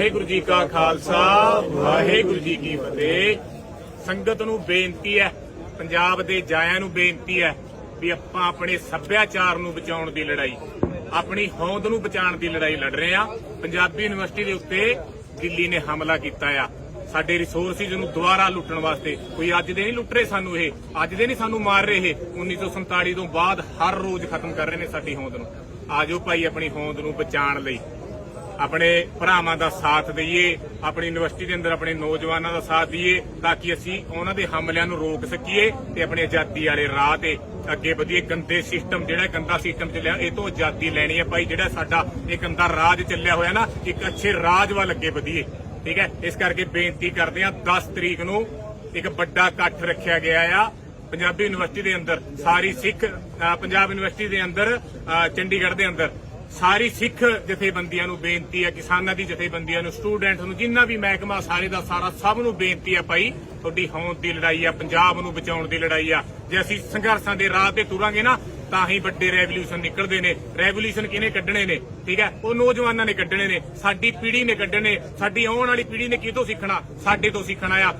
ਵਾਹਿਗੁਰੂ ਜੀ ਕਾ ਖਾਲਸਾ, ਵਾਹਿਗੁਰੂ ਜੀ ਕੀ ਫਤਿਹ। ਸੰਗਤ ਨੂੰ ਬੇਨਤੀ ਹੈ, ਪੰਜਾਬ ਦੇ ਜਾਇਆਂ ਨੂੰ ਬੇਨਤੀ ਹੈ ਵੀ ਆਪਾਂ ਆਪਣੇ ਸੱਭਿਆਚਾਰ ਨੂੰ ਬਚਾਉਣ ਦੀ ਲੜਾਈ, ਆਪਣੀ ਹੋਂਦ ਨੂੰ ਬਚਾਉਣ ਦੀ ਲੜਾਈ ਲੜ ਰਹੇ ਆ ਪੰਜਾਬੀ ਯੂਨੀਵਰਸਿਟੀ ਦੇ ਉੱਤੇ ਦਿੱਲੀ ਨੇ ਹਮਲਾ ਕੀਤਾ ਆ। ਸਾਡੇ ਰਿਸੋਰਸਿਸ ਨੂੰ ਦੁਬਾਰਾ ਲੁੱਟਣ ਵਾਸਤੇ ਕੋਈ ਅੱਜ ਦੇ ਨਹੀਂ ਲੁੱਟ ਰਹੇ ਸਾਨੂੰ ਇਹ, ਅੱਜ ਦੇ ਨਹੀਂ ਸਾਨੂੰ ਮਾਰ ਰਹੇ ਇਹ। 1947 ਤੋਂ ਬਾਅਦ ਹਰ ਰੋਜ਼ ਖਤਮ ਕਰ ਰਹੇ ਨੇ ਸਾਡੀ ਹੋਂਦ ਨੂੰ। ਆਜੋ ਭਾਈ ਆਪਣੀ ਹੋਂਦ ਨੂੰ ਬਚਾਉਣ ਲਈ। ਆਪਣੇ ਭਰਾਵਾਂ ਦਾ ਸਾਥ ਦਈਏ ਆਪਣੀ ਯੂਨੀਵਰਸਿਟੀ ਦੇ ਅੰਦਰ ਆਪਣੇ ਨੌਜਵਾਨਾਂ ਦਾ ਸਾਥ ਦਈਏ ਤਾਂ ਕਿ ਅਸੀਂ ਉਹਨਾਂ ਦੇ ਹਮਲਿਆਂ ਨੂੰ ਰੋਕ ਸਕੀਏ ਤੇ ਆਪਣੀ ਆਜ਼ਾਦੀ ਵਾਲੇ ਰਾਹ ਤੇ ਅੱਗੇ ਵਧੀਏ। ਗੰਦੇ ਸਿਸਟਮ ਜਿਹੜਾ ਗੰਦਾ ਸਿਸਟਮ ਚੱਲਿਆ ਇਹ ਤੋਂ ਆਜ਼ਾਦੀ ਲੈਣੀ ਹੈ ਭਾਈ। ਜਿਹੜਾ ਸਾਡਾ ਇਹ ਗੰਦਾ ਰਾਜ ਚੱਲਿਆ ਹੋਇਆ ਨਾ ਇੱਕ ਅੱਛੇ ਰਾਜ ਵੱਲ ਅੱਗੇ ਵਧੀਏ ਠੀਕ ਹੈ? ਇਸ ਕਰਕੇ ਬੇਨਤੀ ਕਰਦੇ ਹਾਂ 10 ਤਰੀਕ ਨੂੰ ਇੱਕ ਵੱਡਾ ਇਕੱਠ ਰੱਖਿਆ ਗਿਆ ਆ। ਪੰਜਾਬੀ ਯੂਨੀਵਰਸਿਟੀ ਦੇ ਅੰਦਰ ਸਾਰੀ ਸਿੱਖ ਪੰਜਾਬ ਯੂਨੀਵਰਸਿਟੀ ਦੇ ਅੰਦਰ ਅ, ਚੰਡੀਗੜ੍ਹ ਦੇ ਅੰਦਰ ਸਾਰੀ ਸਿੱਖ ਜਥੇਬੰਦੀਆਂ ਨੂੰ ਬੇਨਤੀ ਹੈ, ਕਿਸਾਨਾਂ ਦੀ ਜਥੇਬੰਦੀਆਂ ਨੂੰ ਸਟੂਡੈਂਟ ਨੂੰ, ਜਿੰਨਾ ਵੀ ਮਹਿਕਮਾ ਸਾਰੇ ਦਾ ਸਾਰਾ ਸਭ ਨੂੰ ਬੇਨਤੀ ਹੈ ਭਾਈ, ਤੁਹਾਡੀ ਹੋਂਦ ਦੀ ਲੜਾਈ ਆ, ਪੰਜਾਬ ਨੂੰ ਬਚਾਉਣ ਦੀ ਲੜਾਈ ਆ। ਜੇ ਅਸੀਂ ਸੰਘਰਸ਼ਾਂ ਦੇ ਰਾਹ ਤੇ ਤੁਰਾਂਗੇ ਨਾ, ਤਾਂ ਹੀ ਵੱਡੇ ਰੈਵੋਲੂਸ਼ਨ ਨਿਕਲਦੇ ਨੇ। ਰੈਵੋਲੂਸ਼ਨ ਕਿਹਨੇ ਕੱਢਣੇ ਨੇ? ਠੀਕ ਹੈ? ਉਹ ਨੌਜਵਾਨਾਂ ਨੇ ਕੱਢਣੇ ਨੇ। ਸਾਡੀ ਪੀੜ੍ਹੀ ਨੇ ਕੱਢਣੇ। ਸਾਡੀ ਆਉਣ ਵਾਲੀ ਪੀੜ੍ਹੀ ਨੇ ਕਿਤੋਂ ਸਿੱਖਣਾ? ਸਾਡੇ ਤੋਂ ਸਿੱਖਣਾ ਆ।